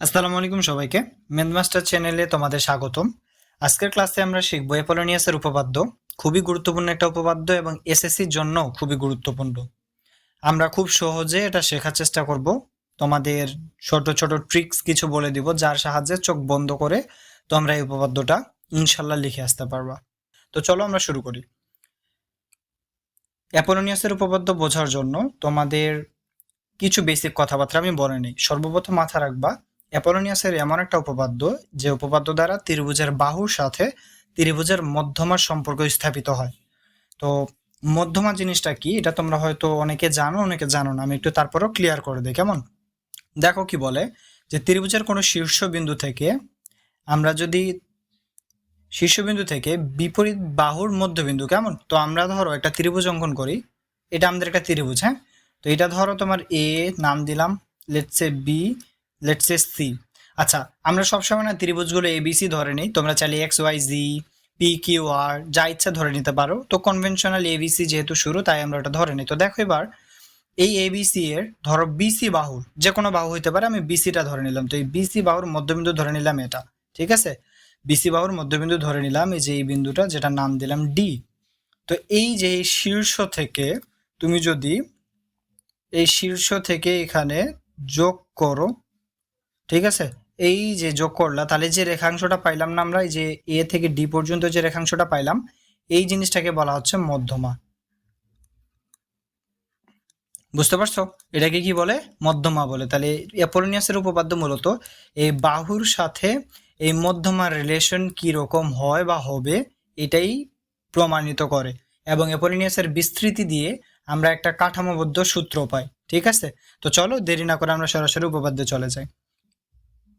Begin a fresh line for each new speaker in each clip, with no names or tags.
আসসালামু আলাইকুম সবাইকে। মেনমাস্টার চ্যানেলে তোমাদের স্বাগতম। আজকের ক্লাসে আমরা শিখব অ্যাপোলোনিয়াসের উপপাদ্য। খুবই গুরুত্বপূর্ণ একটা উপপাদ্য এবং এসএসসির জন্য খুবই গুরুত্বপূর্ণ। আমরা খুব সহজে এটা শেখার চেষ্টা করব। তোমাদের ছোট ছোট ট্রিক্স কিছু বলে দিব, যার সাহায্যে চোখ বন্ধ করে তোমরা এই উপপাদ্যটা ইনশাল্লাহ লিখে আসতে পারবা। তো চলো আমরা শুরু করি। অ্যাপোলোনিয়াসের উপপাদ্য বোঝার জন্য তোমাদের কিছু বেসিক কথাবার্তা আমি বলে নিই। সর্বপ্রথম মাথা রাখবা অ্যাপোলোনিয়াসের এমন একটা উপপাদ্য যে উপপাদ্য দ্বারা ত্রিভুজের বাহুর সাথে ত্রিভুজের মধ্যমার সম্পর্ক স্থাপিত হয়। তো মধ্যমা জিনিসটা কি? এটা তোমরা হয়তো অনেকে জানো অনেকে জানো না। আমি একটু তারপরও ক্লিয়ার করে দিই, কেমন? দেখো কি বলে যে ত্রিভুজের কোনো শীর্ষবিন্দু থেকে আমরা যদি শীর্ষবিন্দু থেকে বিপরীত বাহুর মধ্যবিন্দু, কেমন? তো আমরা ধরো একটা ত্রিভুজ অঙ্কন করি। এটা আমাদের একটা ত্রিভুজ হ্যাঁ? তো এটা ধরো তোমার এ নাম দিলাম লেটসে বি লেটসে সি আচ্ছা আমরা সবসময় না ত্রিভুজগুলো এবিসি ধরে নিই। তোমরা চাইলে X Y Z P Q R যা ইচ্ছা ধরে নিতে পারো। তো কনভেনশনাল এবিসি যেহেতু শুরু, তাই আমরা ওটা ধরে নিই। তো দেখো এবার, এই এবিসি এর, ধরো বিসি বাহুর, যে কোনো বাহু হইতে পারে, আমি বিসিটা ধরে নিলাম। তো এই বিসি বাহুর মধ্যবিন্দু ধরে নিলাম এটা, ঠিক আছে? বিসি বাহুর মধ্যবিন্দু ধরে নিলাম, এই যে এই বিন্দুটা যেটা নাম দিলাম ডি তো এই যে এই শীর্ষ থেকে তুমি যদি এই শীর্ষ থেকে এখানে যোগ করো ঠিক আছে? এই যে যোগ করলা, তাহলে যে রেখাংশটা পাইলাম না আমরা, এই যে এ থেকে ডি পর্যন্ত যে রেখাংশটা পাইলাম, এই জিনিসটাকে বলা হচ্ছে মধ্যমা। বুঝতে পারছ? এটাকে কি বলে? মধ্যমা বলে। তাহলে অ্যাপোলোনিয়াসের উপপাদ্য মূলত এই বাহুর সাথে এই মধ্যমার রিলেশন কি রকম হয় বা হবে, এটাই প্রমাণিত করে। এবং অ্যাপোলোনিয়াসের বিস্তৃতি দিয়ে আমরা একটা কাঠামোবদ্ধ সূত্র পাই। ঠিক আছে? তো চলো দেরি না করে আমরা সরাসরি উপপাদ্যে চলে যাই।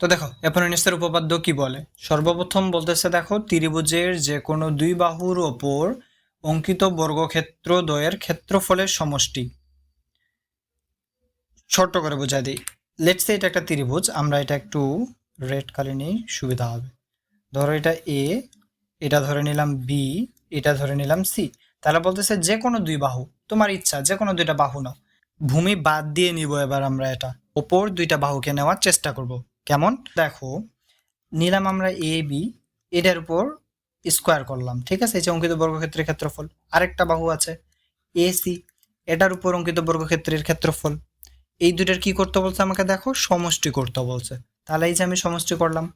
তো দেখো অ্যাপোলোনিয়াসের উপপাদ্য কি বলে? সর্বপ্রথম বলতেছে দেখো, ত্রিভুজের যে কোনো দুই বাহুর ওপর অঙ্কিত বর্গক্ষেত্র দ্বয়ের ক্ষেত্রফলের সমষ্টি। ছোট্ট করে বোঝাই দিই। লেটসে এটা একটা ত্রিভুজ, আমরা এটা একটু রেড কালে নিই সুবিধা হবে। ধরো এটা এ এটা ধরে নিলাম বি এটা ধরে নিলাম সি তাহলে বলতেছে যে কোনো দুই বাহু, তোমার ইচ্ছা যে কোনো দুইটা বাহু নাও। ভূমি বাদ দিয়ে নিব এবার আমরা এটা। ওপর দুইটা বাহুকে নেওয়ার চেষ্টা করব। কেমন? দেখো, নিলাম আমরা এ বি এটার উপর স্কোয়ার করলাম, ঠিক আছে? এই যে অঙ্কিত বর্গক্ষেত্রের ক্ষেত্রফল, আরেকটা বাহু আছে এ সি এটার উপর অঙ্কিত বর্গক্ষেত্রের ক্ষেত্রফল। এই দুটার কি করতে বলছে আমাকে দেখো? সমষ্টি করতে বলছে। তাহলে এই যে আমি সমষ্টি করলাম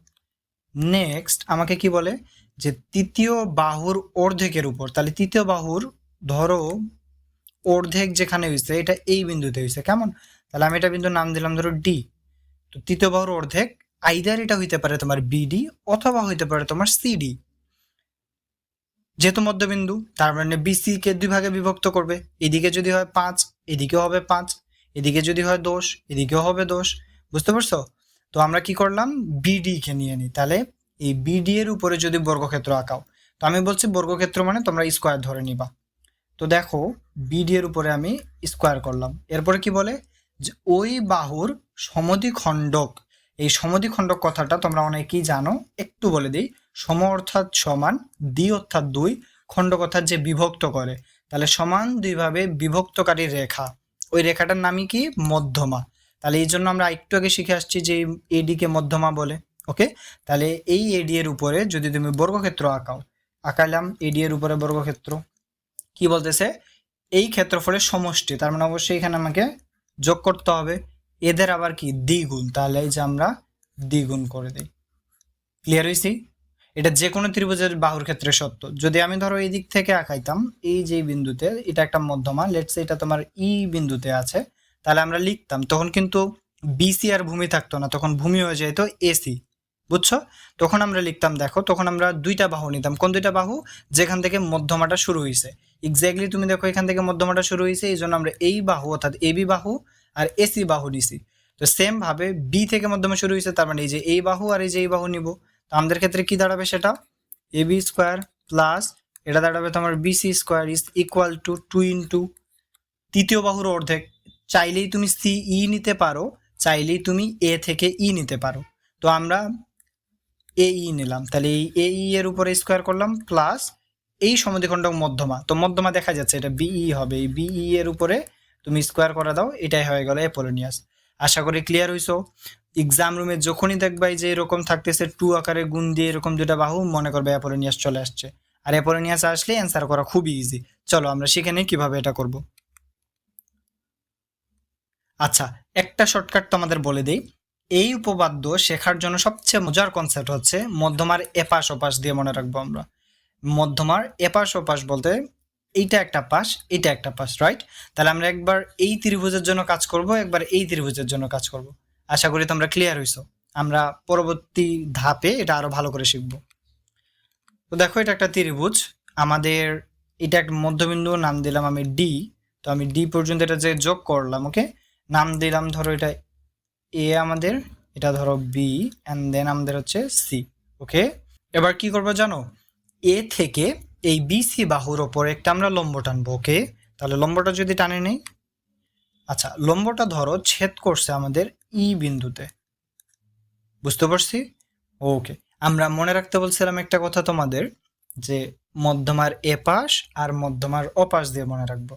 নেক্সট আমাকে কি বলে? যে তৃতীয় বাহুর অর্ধেকের উপর, তাহলে তৃতীয় বাহুর ধরো অর্ধেক যেখানে হয়েছে এটা এই বিন্দুতে হয়েছে কেমন? তাহলে আমি এটা বিন্দুর নাম দিলাম ধরো ডি তৃতীয় বাহুর অর্ধেক আইদার এটা হইতে পারে তোমার বিডি অথবা হইতে পারে তোমার সিডি যেহেতু মধ্যবিন্দু, তার মানে বিসি কে দুই ভাগে বিভক্ত করবে। এদিকে যদি হয় পাঁচ, এদিকেও হবে পাঁচ, এদিকে যদি হয় দোষ এদিকেও হবে দোষ বুঝতে পারছ? তো আমরা কি করলাম? বিডি কে নিয়ে নিই। তাহলে এই বিডি এর উপরে যদি বর্গক্ষেত্র আঁকাও, তো আমি বলছি বর্গক্ষেত্র মানে তোমরা স্কোয়ার ধরে নিবা। তো দেখো বিডি এর উপরে আমি স্কোয়ার করলাম। এরপরে কি বলে? যে ওই বাহুর সমদ্বিখণ্ডক। এই সমদ্বিখণ্ডক কথাটা তোমরা অনেকেই জানো। একটু বলে দিই, সম অর্থাৎ সমান, দ্বি অর্থাৎ দুই, খণ্ডক অর্থাৎ যে বিভক্ত করে। তাহলে সমান দুইভাবে বিভক্তকারী রেখা। ওই রেখাটার নামই কি? মধ্যমা। তাহলে এই জন্য আমরা একটু আগে শিখে আসছি যে এডি কে মধ্যমা বলে। ওকে? তাহলে এই এডি এর উপরে যদি তুমি বর্গক্ষেত্র আঁকাও আঁকালাম এডি এর উপরে বর্গক্ষেত্র। কি বলতেছে? এই ক্ষেত্রফলের সমষ্টি। তার মানে অবশ্যই এখানে আমাকে যোগ করতে হবে। এদের আবার কি? দ্বিগুণ। তাহলে এই যে আমরা দ্বিগুণ করে দিই। ক্লিয়ার হয়েছি এটা যে কোনো ত্রিভুজের বাহুর ক্ষেত্রে সত্য। যদি আমি ধরো এই দিক থেকে আঁকাইতাম, এই যে বিন্দুতে, এটা একটা মধ্যমা লেটস এটা তোমার ই বিন্দুতে আছে, তাহলে আমরা লিখতাম, তখন কিন্তু বিসি আর ভূমি থাকতো না, তখন ভূমি হয়ে যেত এসি বুঝছ? তখন আমরা লিখতাম, দেখো, তখন আমরা দুইটা বাহু নিতাম। কোন দুইটা বাহু? যেখান থেকে মধ্যমাটা শুরু হয়েছে এক্স্যাক্টলি তুমি দেখো, এখান থেকে মধ্যমাটা শুরু হয়েছে এই জন্য আমরা এই বাহু, অর্থাৎ এবি বাহু আর এসি বাহু নিছি। তো সেম ভাবে বি থেকে মধ্যমা শুরু হয়েছে তার মানে এই যে এই বাহু আর এই যে এই বাহু নিব। তো আমাদের ক্ষেত্রে কি দাঁড়াবে সেটা? এ বি স্কোয়ার প্লাস এটা দাঁড়াবে তোমার BC square is equal to two into তৃতীয় বাহুর অর্ধেক। চাইলেই তুমি সি ই নিতে পারো, চাইলেই তুমি এ থেকে ই নিতে পারো। তো আমরা এ ই নিলাম। তাহলে এই এই এর উপরে স্কোয়ার করলাম প্লাস এই সমদ্বিখণ্ডক মধ্যমা। তো মধ্যমা দেখা যাচ্ছে, এটা বিই হবে। এই বিই এর উপরে তুমি স্কোয়ার করে দাও, এটাই হয়ে গেল অ্যাপোলোনিয়াস আশা করি ক্লিয়ার হইছো? এক্সাম রুমে যখনই দেখবাই যে এরকম থাকতেছে টু আকারে গুণ দিয়ে এরকম দুটা বাহু, মনে করবে অ্যাপোলোনিয়াস চলে আসছে। আর অ্যাপোলোনিয়াস আসলে অ্যান্সার করা খুবই ইজি চলো, আমরা সেখানে কীভাবে এটা করব। আচ্ছা একটা শর্টকাট তোমাদের বলে দিই। এই উপপাদ্য শেখার জন্য সবচেয়ে মজার কনসেপ্ট হচ্ছে মধ্যমার এপাশ ওপাশ দিয়ে মনে রাখব আমরা। মধ্যমার এপাশ ওপাশ বলতে এইটা একটা পাশ, এটা একটা পাশ রাইট তাহলে আমরা একবার এই ত্রিভুজের জন্য কাজ করব, একবার এই ত্রিভুজের জন্য কাজ করব। আশা করি তোমরা ক্লিয়ার হইছো। আমরা পরবর্তী ধাপে এটা আরও ভালো করে শিখব। তো দেখো, এটা একটা ত্রিভুজ। আমাদের এটা একটা মধ্যবিন্দু নাম দিলাম আমি ডি তো আমি ডি পর্যন্ত এটা যে যোগ করলাম ওকে নাম দিলাম, ধরো এটা এ আমাদের, এটা ধরো বি অ্যান্ড দেন আমাদের হচ্ছে সি ওকে এবার কি করব জানো? এ থেকে এই বিসি বাহুর ওপরে একটা আমরা লম্ব টানবো ওকে তাহলে লম্বটা যদি টানে নেই? আচ্ছা লম্বটা ধরো ছেদ করছে আমাদের ই বিন্দুতে। বুঝতে পারছি? ওকে আমরা মনে রাখতে বলছিলাম একটা কথা তোমাদের, যে মধ্যমার এ পাশ আর মধ্যমার অপাশ দিয়ে মনে রাখব।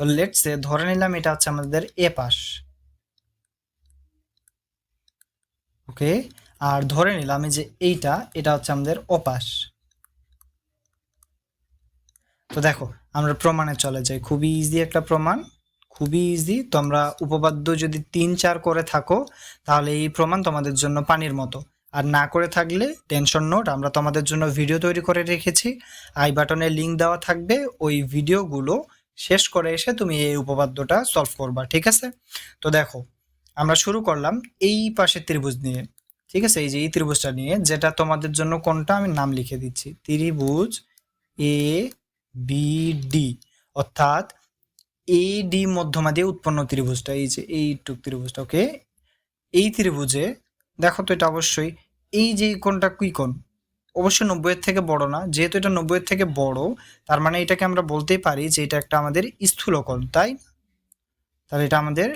তো লেটসে ধরে নিলাম এটা হচ্ছে আমাদের এ পাশ। ওকে? আর ধরে নিলাম যে এইটা, এটা হচ্ছে আমাদের অপাশ তো দেখো, আমরা প্রমাণে চলে যাই। খুবই ইজি একটা প্রমাণ, খুবই ইজি তোমরা উপপাদ্য যদি তিন চার করে থাকো, তাহলে এই প্রমাণ তোমাদের জন্য পানির মতো। আর না করে থাকলে টেনশন নোট আমরা তোমাদের জন্য ভিডিও তৈরি করে রেখেছি। আই বাটনে লিংক দেওয়া থাকবে, ওই ভিডিওগুলো শেষ করে এসে তুমি এই উপপাদ্যটা সলভ করবা, ঠিক আছে? তো দেখো আমরা শুরু করলাম এই পাশের ত্রিভুজ নিয়ে, ঠিক আছে? এই যে এই ত্রিভুজটা নিয়ে, যেটা তোমাদের জন্য কোনটা আমি নাম লিখে দিচ্ছি। ত্রিভুজ এ বি ডি অর্থাৎ এ ডি মধ্যমা দিয়ে উৎপন্ন ত্রিভুজটা, এই যে এইটুক ত্রিভুজটা ওকে? এই ত্রিভুজে, দেখো তো এটা অবশ্যই, এই যে কোনটা কি কোণ? অবশ্যই নব্বইয়ের থেকে বড় না, যেহেতু এটা নব্বইয়ের থেকে বড়, তার মানে এটাকে আমরা বলতেই পারি যে এটা একটা আমাদের স্থূলকোণ, তাই? তাহলে এটা আমাদের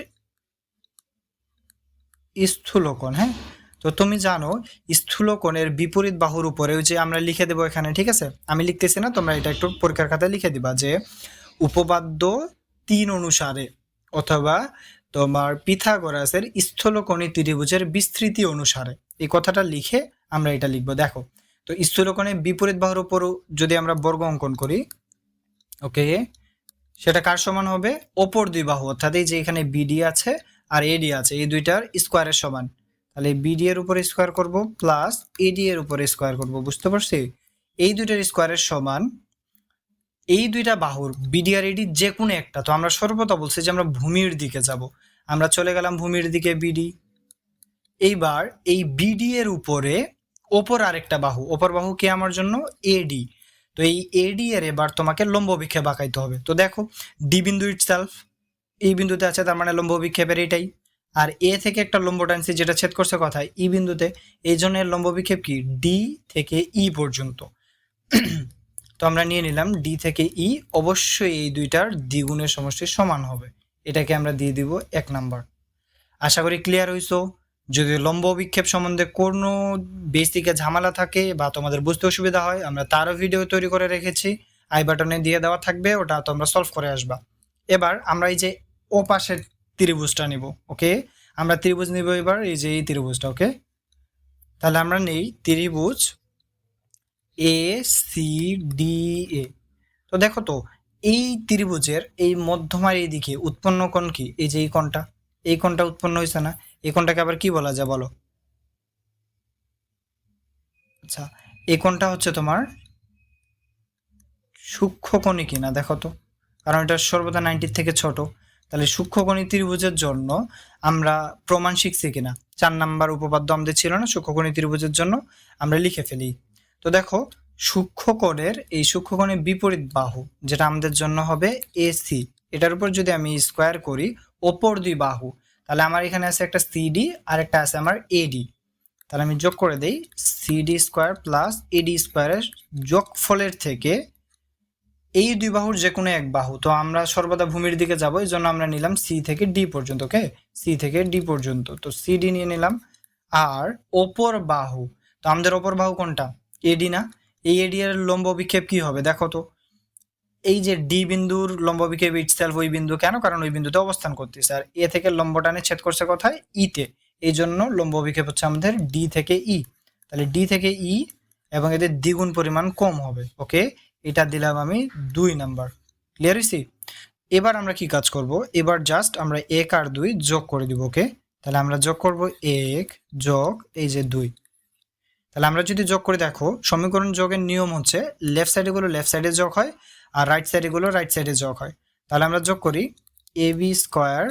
স্থূলকোণ হ্যাঁ? তো তুমি জানো, স্থূলকোণের বিপরীত বাহুর উপরে যে আমরা লিখে দেবো এখানে, ঠিক আছে? আমি লিখতেছি না, তোমরা এটা একটু পরীক্ষার খাতায় লিখে দিবা যে উপপাদ্য তিন অনুসারে অথবা তোমার পিথাগোরাসের স্থূলকোণী ত্রিভুজের বিস্তৃতি অনুসারে। এই কথাটা লিখে আমরা এটা লিখব, দেখো। তো স্থূলকোণের বিপরীত বাহুর উপরও যদি আমরা বর্গ অঙ্কন করি, ওকে, সেটা কার সমান হবে? ওপর দুই বাহু, অর্থাৎ এই যে এখানে বিডি আছে আর এডি আছে, এই দুইটার স্কোয়ারের সমান। তাহলে বিডি এর উপরে স্কোয়ার করব প্লাস এডি এর উপরে স্কোয়ার করব, বুঝতে পারছি? এই দুইটার স্কোয়ারের সমান, এই দুইটা বাহুর বিডি আর এডি যে কোনো একটা, তো আমরা সর্বদা বলছি যে আমরা ভূমির দিকে যাব। আমরা চলে গেলাম ভূমির দিকে বিডি এইবার এই বিডি এর উপরে ওপর আরেকটা বাহু, ওপর বাহু কে আমার জন্য? এডি তো এই এডি এর এবার তোমাকে লম্ব বিক্ষেপ আঁকাইতে হবে। তো দেখো ডি বিন্দু ইটসেলফ এই বিন্দুতে আছে তার মানে লম্ব বিক্ষেপের এটাই। আর এ থেকে একটা লম্ব টানছি যেটা ছেদ করছে কথায়, ই বিন্দুতে, এই জন্য লম্ব বিক্ষেপ কি? ডি থেকে ই পর্যন্ত। তো আমরা নিয়ে নিলাম, ডি থেকে ই, অবশ্যই এই দুইটার দ্বিগুণের সমষ্টি সমান হবে। এটাকে আমরা দিয়ে দিব এক নাম্বার। আশা করি ক্লিয়ার হইছো? যদি লম্ব বিক্ষেপ সম্বন্ধে কোনো বেসিকে ঝামেলা থাকে বা তোমাদের বুঝতে অসুবিধা হয়, আমরা তারও ভিডিও তৈরি করে রেখেছি। আই বাটনে দিয়ে দেওয়া থাকবে, ওটা তোমরা সলভ করে আসবা। এবার আমরা এই যে ও পাশের ত্রিভুজটা নিব, ওকে? আমরা ত্রিভুজ নিব এবার, এই যে এই ত্রিভুজটা, ওকে? তাহলে আমরা নেই ত্রিভুজ এ সি ডি এ তো দেখো তো, এই ত্রিভুজের এই মধ্যমার এই দিকে উৎপন্ন কোণ কি? এই যে এই কোণটা এই কোণটা উৎপন্ন হয়েছে না? এই কোণটাকে আবার কি বলা যায় বলো? আচ্ছা এই কোণটা হচ্ছে তোমার সূক্ষ্মকণি কিনা, দেখো তো। কারণ এটা সর্বদা নাইনটির থেকে ছোট। তাহলে সূক্ষ্মকণি ত্রিভুজের জন্য আমরা প্রমাণ শিখছি কিনা? চার নাম্বার উপপাদ্য আমাদের ছিল না, সূক্ষ্মকণি ত্রিভুজের জন্য আমরা লিখে ফেলি। তো দেখো, সূক্ষ্মকোণের এই সূক্ষ্মকোণের বিপরীত বাহু, যেটা আমাদের জন্য হবে এসি, এটার উপর যদি আমি স্কোয়ার করি, ওপর দুই বাহু, তাহলে আমার এখানে আছে একটা সিডি আর একটা আছে আমার এডি। তাহলে আমি যোগ করে দেই, সিডি স্কোয়ার প্লাস এডি স্কোয়ারের যোগফলের থেকে এই দুই বাহুর যে কোনো এক বাহু। তো আমরা সর্বদা ভূমির দিকে যাব, এই জন্য আমরা নিলাম সি থেকে ডি পর্যন্ত ওকে সি থেকে ডি পর্যন্ত। তো সি ডি নিয়ে নিলাম। আর ওপর বাহু, তো আমাদের ওপর বাহু কোনটা? এডি না? এই এডি এর লম্ব বিক্ষেপ কি হবে? দেখো তো। এই যে ডি বিন্দুর লম্ব বিক্ষেপ ইটসেলফ ওই বিন্দু কেন? কারণ ওই বিন্দুতে অবস্থান করতেছে। আর এ থেকে লম্বটানে ছেদ করছে কোথায়? ইতে এই জন্য লম্ব বিক্ষেপ হচ্ছে আমাদের ডি থেকে ই তাহলে ডি থেকে ই এবং এদের দ্বিগুণ পরিমাণ কম হবে ওকে এটা দিলাম আমি দুই নাম্বার। ক্লিয়ার হয়েছি এবার আমরা কি কাজ করব? এবার জাস্ট আমরা এক আর দুই যোগ করে দিব ওকে তাহলে আমরা যোগ করব এক যোগ এই যে দুই। তাহলে আমরা যদি যোগ করে দেখো, সমীকরণ যোগের নিয়ম হচ্ছে লেফট সাইডেগুলো লেফট সাইডে যোগ হয় আর রাইট সাইডেগুলো রাইট সাইডে যোগ হয়। তাহলে আমরা যোগ করি এ বি স্কোয়ার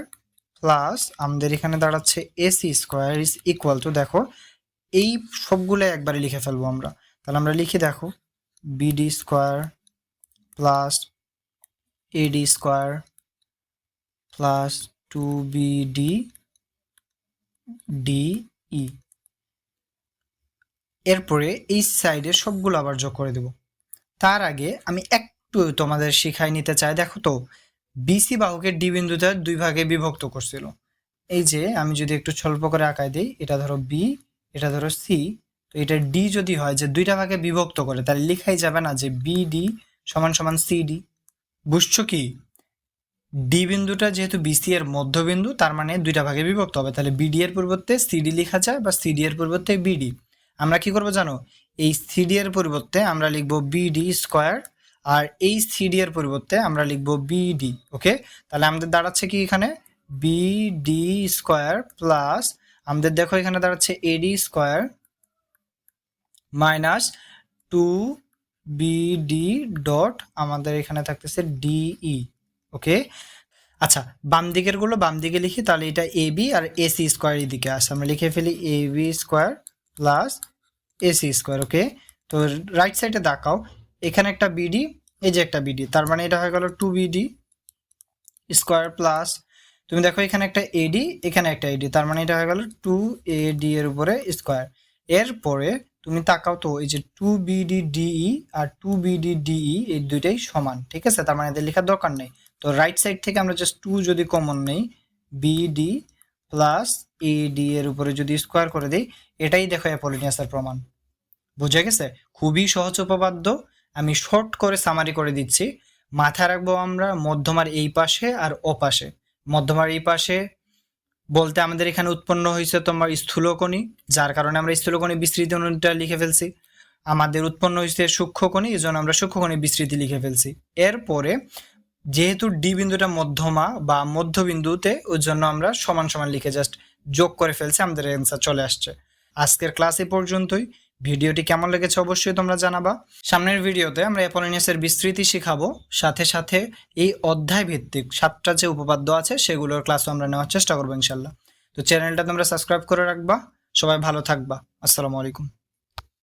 প্লাস আমাদের এখানে দাঁড়াচ্ছে AC square is equal to দেখো, এই সবগুলো একবারে লিখে ফেলব আমরা। তাহলে আমরা লিখি, দেখো BD square plus AD square plus two BD DE এরপরে এই সাইডে সবগুলো আবার যোগ করে দেব। তার আগে আমি একটু তোমাদের শিখাই নিতে চাই। দেখো তো বিসি বাহুকে ডি বিন্দুতে দুই ভাগে বিভক্ত করছিল। এই যে আমি যদি একটু স্বল্প করে আঁকাই দিই, এটা ধরো বি এটা ধরো সি তো এটা ডি যদি হয় যে দুইটা ভাগে বিভক্ত করে, তাহলে লেখাই যাবে না যে বিডি সমান সমান সিডি বুঝছ কি? ডি বিন্দুটা যেহেতু বিসি এর মধ্যবিন্দু, তার মানে দুইটা ভাগে বিভক্ত হবে। তাহলে বিডি এর পরিবর্তে সিডি লেখা যায় বা সিডি এর পরিবর্তে বিডি আমরা কি করব জানো? এই সিডি এর পরিবর্তে আমরা লিখব বিডি স্কোয়ার আর এই সিডি এর পরিবর্তে আমরা লিখব বিডি ওকে তাহলে আমাদের দাঁড়াচ্ছে কি এখানে? বিডি স্কোয়ার প্লাস আমাদের দেখো এখানে দাঁড়াচ্ছে AD square minus two BD dot আমাদের এখানে থাকতেছে ডিই ওকে? আচ্ছা বাম দিকেরগুলো বাম দিকে লিখি, তাহলে এটা এ বি আর এসি স্কোয়ার এদিকে আসে আমরা লিখে ফেলি A B square plus AC square, okay? তো রাইট সাইডে দেখাও, এখানে একটা বিডি এই যে একটা বিডি তার মানে এটা হয়ে গেল টু বিডি স্কোয়ার প্লাস, তুমি দেখো এখানে একটা এডি এখানে একটা এডি তার মানে এটা হয়ে গেল টু এডি এর উপরে স্কোয়ার। এরপরে তুমি তাকাও তো, এই যে টু বিডি ডিই আর টু বিডি ডিই এই দুইটাই সমান, ঠিক আছে? তার মানে এদের লেখার দরকার নেই। তো রাইট সাইড থেকে আমরা জাস্ট টু যদি কমন নেই বিডি প্লাস এডি এর উপরে যদি স্কোয়ার করে দিই, এটাই দেখো অ্যাপোলিনিয়াসের প্রমাণ। বুঝে গেছে? খুবই সহজ উপপাদ্য, আমি শর্ট করে সামারি করে দিচ্ছি। মাথায় রাখব আমরা মধ্যমার এই পাশে আর ও পাশে। মধ্যমার এই পাশে বলতে আমাদের এখানে উৎপন্ন হয়েছে তোমার স্থূলকণি, যার কারণে আমরা স্থূলকণি বিস্তৃতি অনুটা লিখে ফেলছি। আমাদের উৎপন্ন হয়েছে সূক্ষ্মকণি, এই জন্য আমরা সূক্ষ্মকণি বিস্তৃতি লিখে ফেলছি। এরপরে যেহেতু ডি বিন্দুটা মধ্যমা বা মধ্যবিন্দুতে, ওই জন্য আমরা সমান সমান লিখে জাস্ট যোগ করে ফেলছি, আমাদের অ্যান্সার চলে আসছে। আজকের ক্লাস এ পর্যন্তই। ভিডিওটি কেমন লেগেছে অবশ্যই তোমরা জানাবা। সামনের ভিডিওতে আমরা অ্যাপোলিনিয়াসের বিস্তৃতি শিখাবো। সাথে সাথে এই অধ্যায় ভিত্তিক সাতটা যে উপপাদ্য আছে, সেগুলোর ক্লাসও আমরা নেওয়ার চেষ্টা করব ইনশাল্লাহ। তো চ্যানেলটা তোমরা সাবস্ক্রাইব করে রাখবা। সবাই ভালো থাকবা। আসসালামু আলাইকুম।